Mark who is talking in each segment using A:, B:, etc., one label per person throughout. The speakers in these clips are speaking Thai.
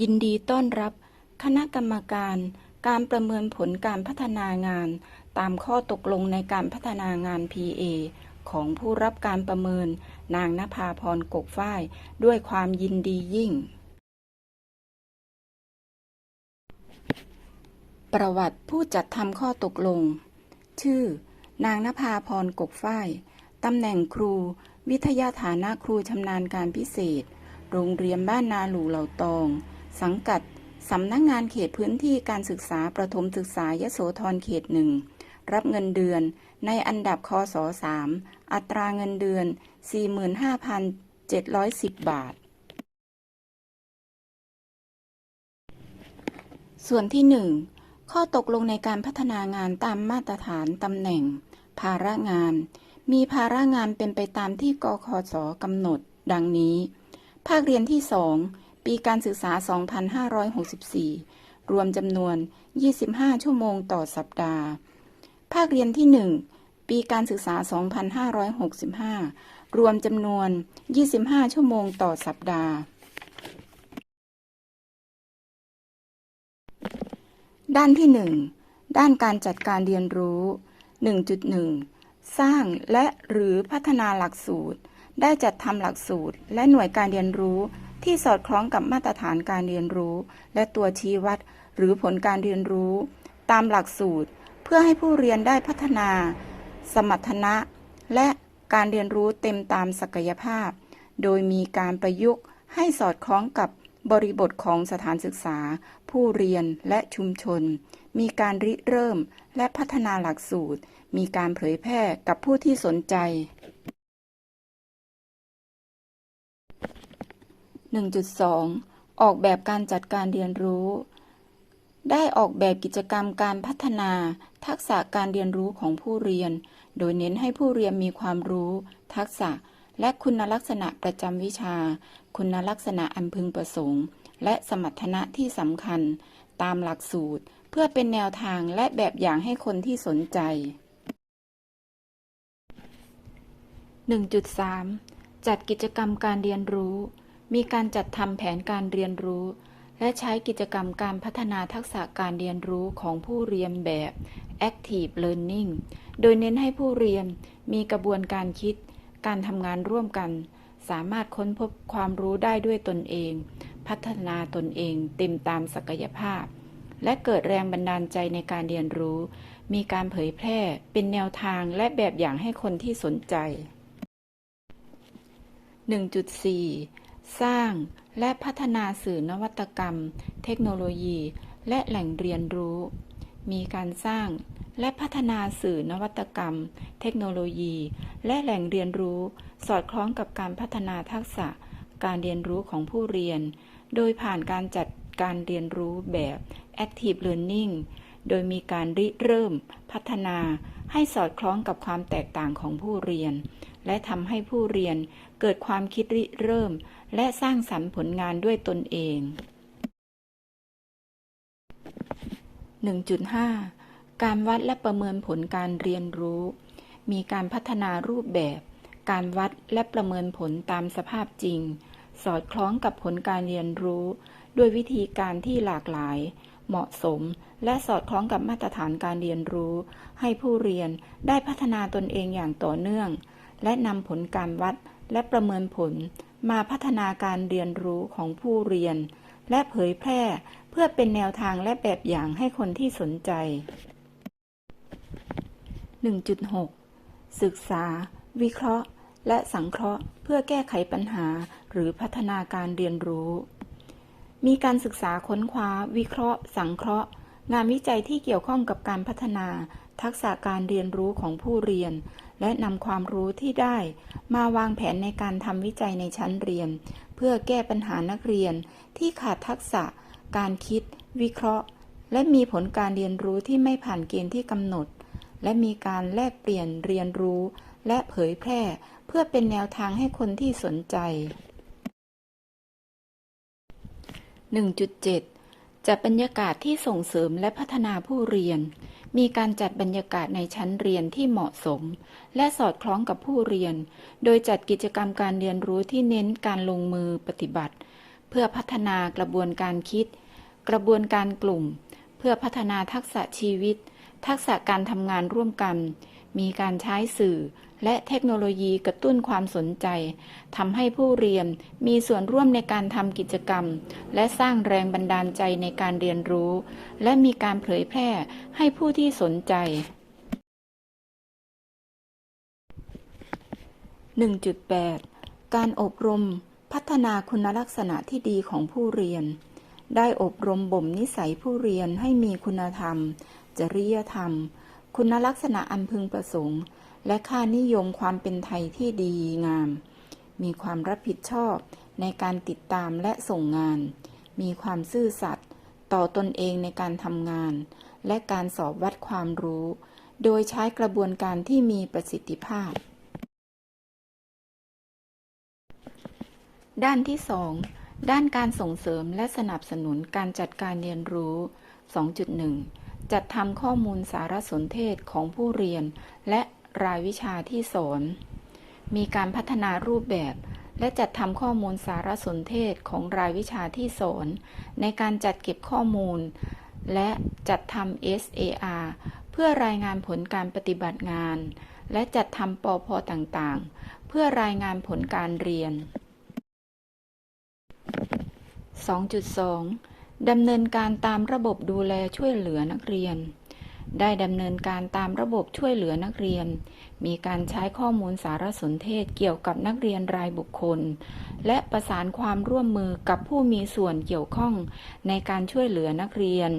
A: ยินดีต้อนรับ คณะกรรมการ การประเมินผลการพัฒนางาน ตามข้อตกลงในการพัฒนางาน PA ของผู้รับการประเมิน นางนภาพรกกฝ้าย ด้วยความยินดียิ่ง ประวัติผู้จัดทำข้อตกลง ชื่อ นางนภาพรกกฝ้ายตำแหน่งครู วิทยาฐานะครูชำนาญการพิเศษ โรงเรียนบ้านนาหลูเหล่าตอง สังกัดสำนักงงานเขตพื้นที่การศึกษาประถมศึกษายโสธรเขตหนึ่งรับเงินเดือนในอันดับคศ3อัตราเงินเดือน 45,710 บาท ส่วนที่ 1 ข้อตกลงในการพัฒนางานตามมาตรฐานตำแหน่ง ภาระงาน มีภาระงานเป็นไปตามที่กคศกำหนด ดังนี้ ภาคเรียนที่ 2 ปีการศึกษา 2564 รวมจำนวน 25 ชั่วโมงต่อสัปดาห์ ภาคเรียนที่ 1 ปีการศึกษา 2565 รวมจำนวน 25 ชั่วโมงต่อสัปดาห์ ด้านที่ 1 ด้านการจัดการเรียนรู้ 1.1 สร้างและหรือพัฒนาหลักสูตร ได้จัดทำหลักสูตร และหน่วยการเรียนรู้ ที่สอดคล้องกับมาตรฐานการเรียนรู้ และตัวชี้วัด หรือผลการเรียนรู้ ตามหลักสูตร เพื่อให้ผู้เรียนได้พัฒนา สมรรถนะ และการเรียนรู้เต็มตามศักยภาพ โดยมีการประยุกต์ให้สอดคล้องกับบริบทของสถานศึกษา ผู้เรียนและชุมชน มีการริเริ่มและพัฒนาหลักสูตร มีการเผยแพร่กับผู้ที่สนใจ 1.2 ออกแบบการจัดการเรียนรู้ ได้ออกแบบกิจกรรมการพัฒนา ทักษะการเรียนรู้ของผู้เรียน โดยเน้นให้ผู้เรียนมีความรู้ ทักษะ และคุณลักษณะประจำวิชา คุณลักษณะอันพึงประสงค์ และสมรรถนะที่สำคัญ ตามหลักสูตร เพื่อเป็นแนวทางและแบบอย่างให้คนที่สนใจ 1.3 จัดกิจกรรมการเรียนรู้ มีการจัดทำแผนการเรียนรู้ และใช้กิจกรรมการพัฒนาทักษะการเรียนรู้ของผู้เรียนแบบ Active Learning โดยเน้นให้ผู้เรียนมีกระบวนการคิด การทำงานร่วมกัน สามารถค้นพบความรู้ได้ด้วยตนเอง พัฒนาตนเองเต็มตามศักยภาพ และเกิดแรงบันดาลใจในการเรียนรู้ มีการเผยแพร่เป็นแนวทางและแบบอย่างให้คนที่สนใจ 1.4 สร้างและพัฒนาสื่อนวัตกรรม เทคโนโลยี และแหล่งเรียนรู้ มีการสร้างและพัฒนาสื่อนวัตกรรม เทคโนโลยี และแหล่งเรียนรู้ สอดคล้องกับการพัฒนาทักษะ การเรียนรู้ของผู้เรียน โดยผ่านการจัดการเรียนรู้แบบ Active Learning โดยมีการริเริ่มพัฒนาให้สอดคล้องกับความแตกต่างของผู้เรียน และทำให้ผู้เรียนเกิดความคิดริเริ่ม และสร้างสรรค์ผลงานด้วยตนเอง 1.5 การวัดและประเมินผลการเรียนรู้ มีการพัฒนารูปแบบ การวัดและประเมินผลตามสภาพจริง สอดคล้องกับผลการเรียนรู้ ด้วยวิธีการที่หลากหลาย เหมาะสม และสอดคล้องกับมาตรฐานการเรียนรู้ ให้ผู้เรียนได้พัฒนาตนเองอย่างต่อเนื่อง และนำผลการวัดและประเมินผลมาพัฒนาการเรียนรู้ของผู้เรียน และเผยแพร่เพื่อเป็นแนวทางและแบบอย่างให้คนที่สนใจ 1.6 ศึกษา วิเคราะห์ และสังเคราะห์ เพื่อแก้ไขปัญหาหรือพัฒนาการเรียนรู้ มีการศึกษาค้นคว้า วิเคราะห์ สังเคราะห์ งานวิจัยที่เกี่ยวข้องกับการพัฒนา ทักษะการเรียนรู้ของผู้เรียน และนำความรู้ที่ได้มาวางแผนในการทำวิจัยในชั้นเรียน เพื่อแก้ปัญหานักเรียนที่ขาดทักษะ การคิด วิเคราะห์ และมีผลการเรียนรู้ที่ไม่ผ่านเกณฑ์ที่กำหนด และมีการแลกเปลี่ยนเรียนรู้ และเผยแพร่ เพื่อเป็นแนวทางให้คนที่สนใจ 1.7จัดบรรยากาศที่ส่งเสริมและพัฒนาผู้เรียน มีการจัดบรรยากาศในชั้นเรียนที่เหมาะสม และสอดคล้องกับผู้เรียน โดยจัดกิจกรรมการเรียนรู้ที่เน้นการลงมือปฏิบัติ เพื่อพัฒนากระบวนการคิด กระบวนการกลุ่ม เพื่อพัฒนาทักษะชีวิต ทักษะการทำงานร่วมกัน มีการใช้สื่อ และเทคโนโลยีกระตุ้นความสนใจทำให้ผู้เรียนมีส่วนร่วมในการทำกิจกรรม และสร้างแรงบันดาลใจในการเรียนรู้ และมีการเผยแพร่ให้ผู้ที่สนใจ 1.8 การอบรมพัฒนาคุณลักษณะที่ดีของผู้เรียน ได้อบรมบ่มนิสัยผู้เรียนให้มีคุณธรรม จริยธรรม คุณลักษณะอันพึงประสงค์ และค่านิยมความเป็นไทยที่ดีงาม มีความรับผิดชอบในการติดตามและส่งงาน มีความซื่อสัตย์ต่อตนเองในการทำงาน และการสอบวัดความรู้ โดยใช้กระบวนการที่มีประสิทธิภาพ ด้านที่ 2 ด้านการส่งเสริมและสนับสนุนการจัดการเรียนรู้ 2.1 จัดทำข้อมูลสารสนเทศของผู้เรียน และรายวิชาที่สอน มีการพัฒนารูปแบบ และจัดทำข้อมูลสารสนเทศของรายวิชาที่สอน ในการจัดเก็บข้อมูล และจัดทำ SAR เพื่อรายงานผลการปฏิบัติงาน และจัดทำปอพอต่างๆ เพื่อรายงานผลการเรียน 2.2 ดำเนินการตามระบบดูแลช่วยเหลือนักเรียน ได้ดำเนินการตามระบบช่วยเหลือนักเรียน มีการใช้ข้อมูลสารสนเทศเกี่ยวกับนักเรียนรายบุคคล และประสานความร่วมมือกับผู้มีส่วนเกี่ยวข้องในการช่วยเหลือนักเรียน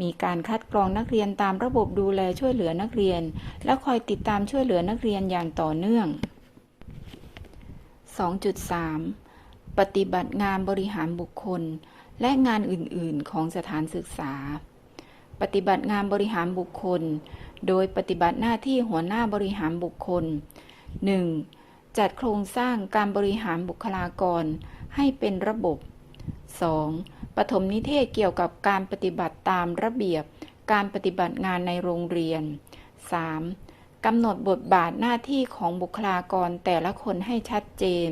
A: มีการคัดกรองนักเรียนตามระบบดูแลช่วยเหลือนักเรียน และคอยติดตามช่วยเหลือนักเรียนอย่างต่อเนื่อง 2.3 ปฏิบัติงานบริหารบุคคล และงานอื่น ๆ ของสถานศึกษา ปฏิบัติงานบริหารบุคคล โดยปฏิบัติหน้าที่หัวหน้าบริหารบุคคล 1. จัดโครงสร้างการบริหารบุคลากรให้เป็นระบบ 2. ปฐมนิเทศเกี่ยวกับการปฏิบัติตามระเบียบการปฏิบัติงานในโรงเรียน 3. กำหนดบทบาทหน้าที่ของบุคลากรแต่ละคนให้ชัดเจน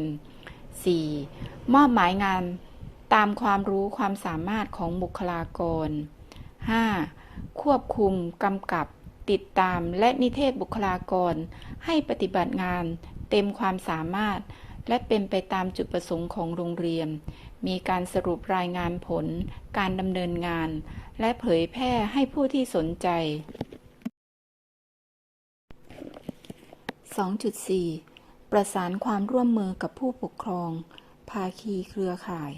A: 4. มอบหมายงานตามความรู้ความสามารถของบุคลากร 5. ควบคุมกำกับติดตามและนิเทศบุคลากร ให้ปฏิบัติงานเต็มความสามารถ และเป็นไปตามจุดประสงค์ของโรงเรียน มีการสรุปรายงานผล การดำเนินงาน และเผยแพร่ให้ผู้ที่สนใจ 2.4 ประสานความร่วมมือกับผู้ปกครอง ภาคีเครือข่าย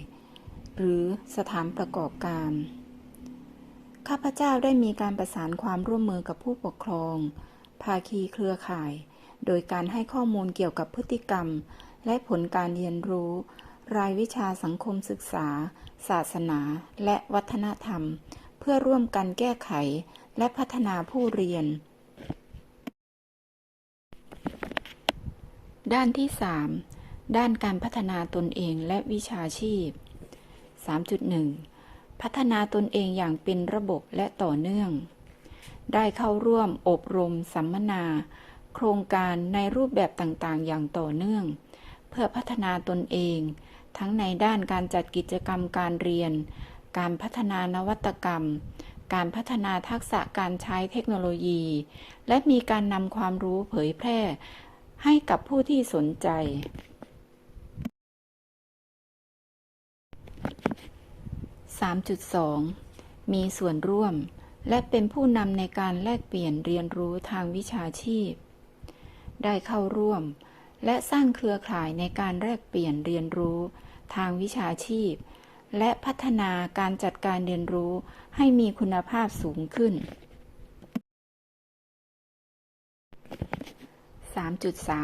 A: หรือสถานประกอบการ ข้าพเจ้าได้มีการประสานความร่วมมือกับผู้ปกครอง ภาคีเครือข่าย โดยการให้ข้อมูลเกี่ยวกับพฤติกรรม และผลการเรียนรู้ รายวิชาสังคมศึกษา ศาสนา และวัฒนธรรม เพื่อร่วมกันแก้ไขและพัฒนาผู้เรียน ด้านที่ 3 ด้านการพัฒนาตนเองและวิชาชีพ 3.1 พัฒนาตนเองอย่างเป็นระบบและต่อเนื่อง ได้เข้าร่วมอบรมสัมมนา โครงการในรูปแบบต่างๆ อย่างต่อเนื่อง เพื่อพัฒนาตนเอง ทั้งในด้านการจัดกิจกรรมการเรียน การพัฒนานวัตกรรม การพัฒนาทักษะการใช้เทคโนโลยี และมีการนำความรู้เผยแพร่ ให้กับผู้ที่สนใจ 3.2 มีส่วนร่วม และเป็นผู้นำในการแลกเปลี่ยนเรียนรู้ทางวิชาชีพ ได้เข้าร่วม และสร้างเครือข่ายในการแลกเปลี่ยนเรียนรู้ทางวิชาชีพ และพัฒนาการจัดการเรียนรู้ให้มีคุณภาพสูงขึ้น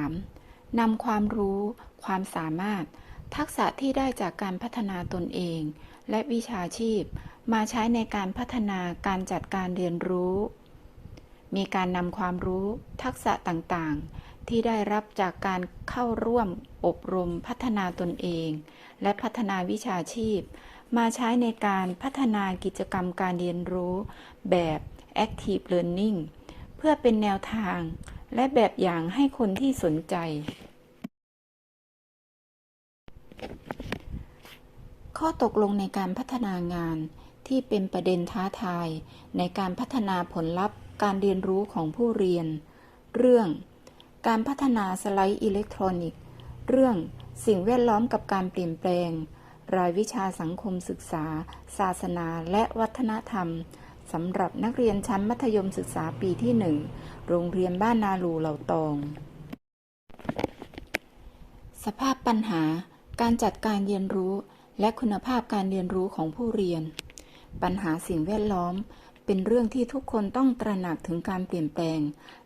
A: 3.3 นำความรู้ ความสามารถ ทักษะที่ได้จากการพัฒนาตนเอง และวิชาชีพ มาใช้ในการพัฒนาการจัดการเรียนรู้ มีการนำความรู้ ทักษะต่างๆ ที่ได้รับจากการเข้าร่วมอบรมพัฒนาตนเอง และพัฒนาวิชาชีพ มาใช้ในการพัฒนากิจกรรมการเรียนรู้ แบบ Active Learning เพื่อเป็นแนวทาง และแบบอย่างให้คนที่สนใจ ข้อตกลงในการพัฒนางานที่เป็นประเด็นท้าทายในการพัฒนาผลลัพธ์การเรียนรู้ของผู้เรียน เรื่อง การพัฒนาสไลด์อิเล็กทรอนิกส์ เรื่องสิ่งแวดล้อมกับการเปลี่ยนแปลง รายวิชาสังคมศึกษา ศาสนาและวัฒนธรรม สำหรับนักเรียนชั้นมัธยมศึกษาปีที่ 1 โรงเรียนบ้านนาลูเหล่าตอง สภาพปัญหา การจัดการเรียนรู้ และคุณภาพการเรียนรู้ของผู้เรียน ปัญหาสิ่งแวดล้อม เป็นเรื่องที่ทุกคนต้องตระหนักถึงการเปลี่ยนแปลง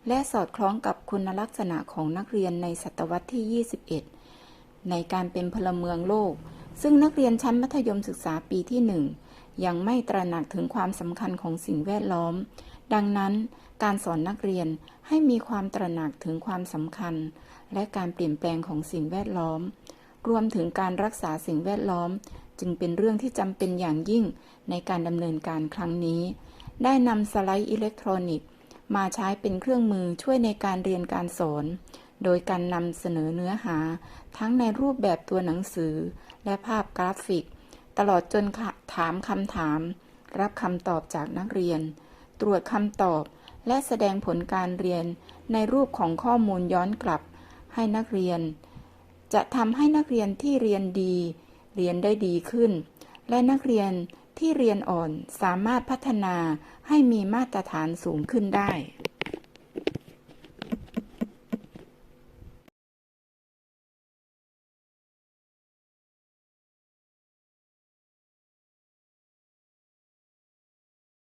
A: และสอดคล้องกับคุณลักษณะของนักเรียนในศตวรรษที่ 21 ในการเป็นพลเมืองโลก ซึ่งนักเรียนชั้นมัธยมศึกษาปีที่ 1 ยังไม่ตระหนักถึงความสำคัญของสิ่งแวดล้อม ดังนั้นการสอนนักเรียนให้มีความตระหนักถึงความสำคัญ และการเปลี่ยนแปลงของสิ่งแวดล้อม รวมถึงการรักษาสิ่งแวดล้อม จึงเป็นเรื่องที่จำเป็นอย่างยิ่งในการดำเนินการครั้งนี้ ได้นำสไลด์อิเล็กทรอนิกส์ มาใช้เป็นเครื่องมือช่วยในการเรียนการสอน โดยการนำเสนอเนื้อหา ทั้งในรูปแบบตัวหนังสือ และภาพกราฟิก ตลอดจนถามคำถาม รับคำตอบจากนักเรียน ตรวจคำตอบ และแสดงผลการเรียนในรูปของข้อมูลย้อนกลับ ให้นักเรียน จะทำให้นักเรียนที่เรียนดี เรียนได้ดีขึ้น และนักเรียนที่เรียนอ่อนสามารถพัฒนาให้มีมาตรฐานสูงขึ้นได้